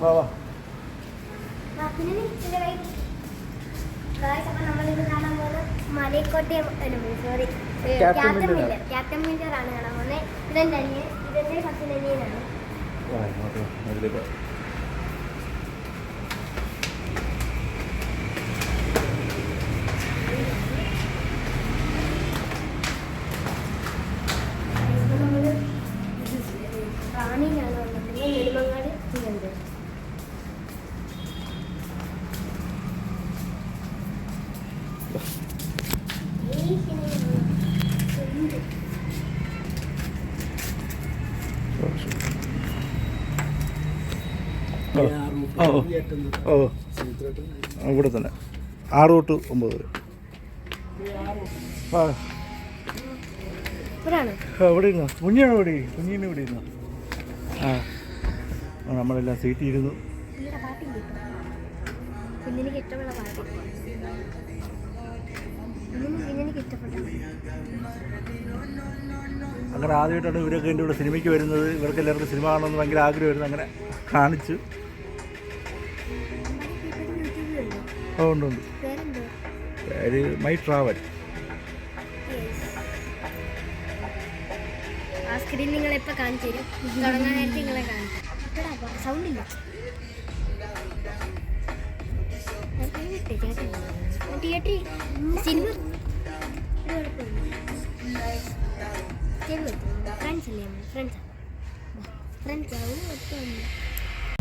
വാ വാ. പോകുന്നത് sorry Captain captain Miller. Miller captain Miller ആണ് കാണാൻ പോകുന്നത്. ഇതെന്റെ അനിയൻ ഇതെന്റെ ഫസ്റ്റ് അനിയനാണ് ഓ ഇവിടെ തന്നെ. ആറ് തൊട്ട് ഒമ്പത് വരെ. ആ. ആ, ഇവിടെ ഇരുന്നോ? കുഞ്ഞാണ് ഇവിടെ? കുഞ്ഞിന് ഇവിടെ ഇരുന്നോ? ആ. ആ, നമ്മളെല്ലാം സീറ്റിൽ ഇരുന്നു. അങ്ങനെ ആദ്യമായിട്ടാണ് ഇവരൊക്കെ എന്റെ കൂടെ സിനിമയ്ക്ക് വരുന്നത്. ഇവർക്ക് എല്ലാവർക്കും സിനിമ കാണണമെന്ന് ഭയങ്കര ആഗ്രഹമായിരുന്നു അങ്ങനെ കാണിച്ചു. ഓ ഉണ്ട് ഉണ്ട്. പേര് മൈ ട്രാവൽ. ആ സ്ക്രീൻ നിങ്ങൾ എപ്പോൾ കാണിച്ചു തരും. തുടങ്ങാൻ നേരത്തെ നിങ്ങളെ കാണിച്ചു സൗണ്ട് ഇല്ല. തിയേറ്ററിൽ. സിനിമ. ഫ്രണ്ട്സ് അല്ലേ? ഫ്രണ്ട്സ്. ഫ്രണ്ട്സ്. ആവും ഒട്ടും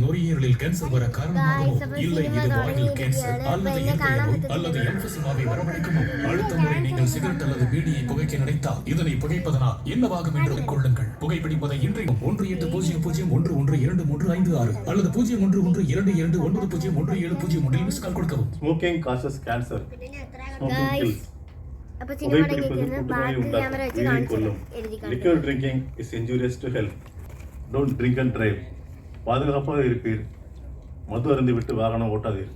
நுரையீரலில் கேன்சர் வர காரணமாகவும் இல்லை இது வாயில் கேன்சர் அல்லது எங்களையோ அல்லது எம்பசிமாவை வரவழைக்குமோ அடுத்த முறை நீங்கள் சிகரெட் அல்லது பீடியை புகைக்க நினைத்தால் இதனை புகைப்பதனால் என்னவாகும் என்று கொள்ளுங்கள். புகைப்பிடிப்பதை இன்றையும் ஒன்று எட்டு பூஜ்ஜியம் பூஜ்ஜியம் ஒன்று ஒன்று இரண்டு மூன்று ஐந்து ஆறு அல்லது பூஜ்ஜியம் ஒன்று ஒன்று இரண்டு இரண்டு ஒன்பது பூஜ்ஜியம் ஒன்று ஏழு பூஜ்ஜியம் ஒன்றில் மிஸ் கால் கொடுக்கவும். ஸ்மோக்கிங் காசஸ் கேன்சர் புகைப்பிடிப்பது கொல்லும் liquor drinking is injurious to health don't drink and drive பாதுகாப்பாக இருப்பீர் மது அருந்தி விட்டு வாகனம் ஓட்டாதீர்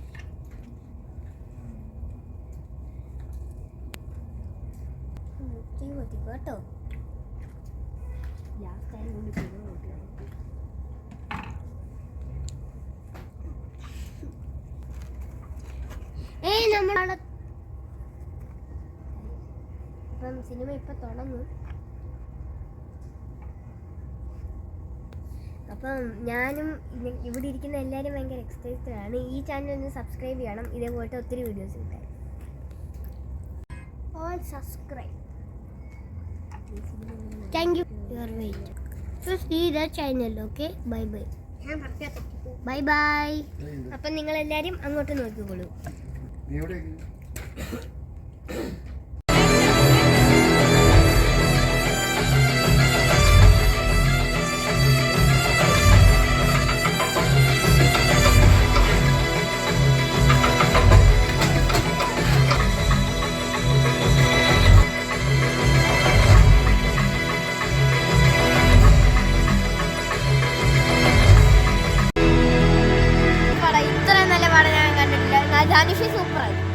തീ കൊത്തിക്കോ കേട്ടോ ലാസ്റ്റ് ടൈം കൊണ്ട് ചെയ്ത് നോക്കുക ഏയ് നമ്മളവിടെ ഇപ്പം സിനിമ ഇപ്പൊ തുടങ്ങും അപ്പം ഞാനും ഇവിടെ ഇരിക്കുന്ന എല്ലാവരും ഭയങ്കര എക്സൈറ്റഡ് ആണ്. ഈ ചാനൽ ഒന്ന് സബ്സ്ക്രൈബ് ചെയ്യണം. ഇതേപോലത്തെ ഒത്തിരി വീഡിയോസ് കിട്ടാൻ all subscribe thank you your wait so see the channel okay bye bye bye bye അപ്പം നിങ്ങളെല്ലാവരും അങ്ങോട്ട് നോക്കിക്കോളൂ. ധനുഷ് സൂപ്പറായി